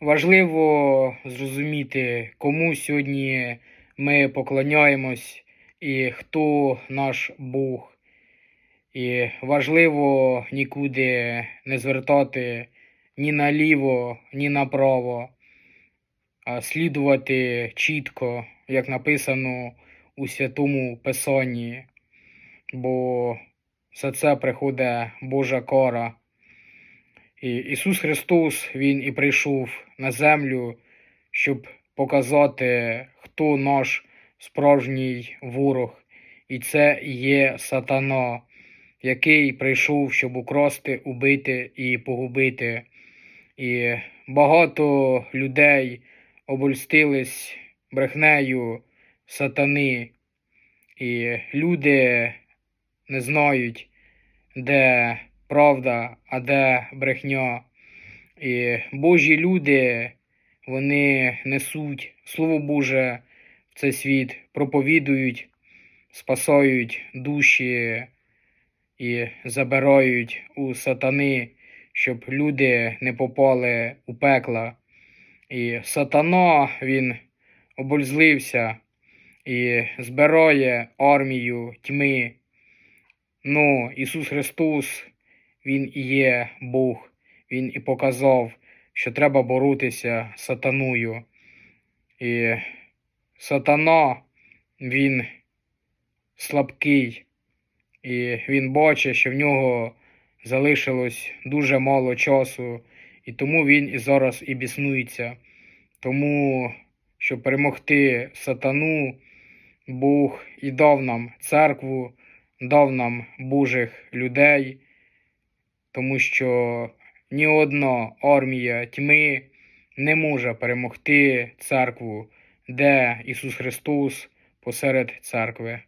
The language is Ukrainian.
Важливо зрозуміти, кому сьогодні ми поклоняємось і хто наш Бог. І важливо нікуди не звертати ні наліво, ні направо, а слідувати чітко, як написано у Святому Писанні, бо за це приходить Божа кара. І Ісус Христос, Він і прийшов на землю, щоб показати, хто наш справжній ворог. І це є сатана, який прийшов, щоб украсти, убити і погубити. І багато людей обольстились брехнею сатани. І люди не знають, де правда, а де брехня. І Божі люди, вони несуть Слово Боже в цей світ, проповідують, спасають душі і забирають у сатани, щоб люди не попали у пекла. І сатана, він обользлився і збирає армію тьми. Ну, Ісус Христос, Він і є Бог. Він і показав, що треба боротися з сатаною. І сатана, він слабкий, і він бачить, що в нього залишилось дуже мало часу, і тому він і зараз і біснується. Тому, щоб перемогти сатану, Бог і дав нам церкву, дав нам Божих людей, тому що ні одна армія тьми не може перемогти церкву, де Ісус Христос посеред церкви.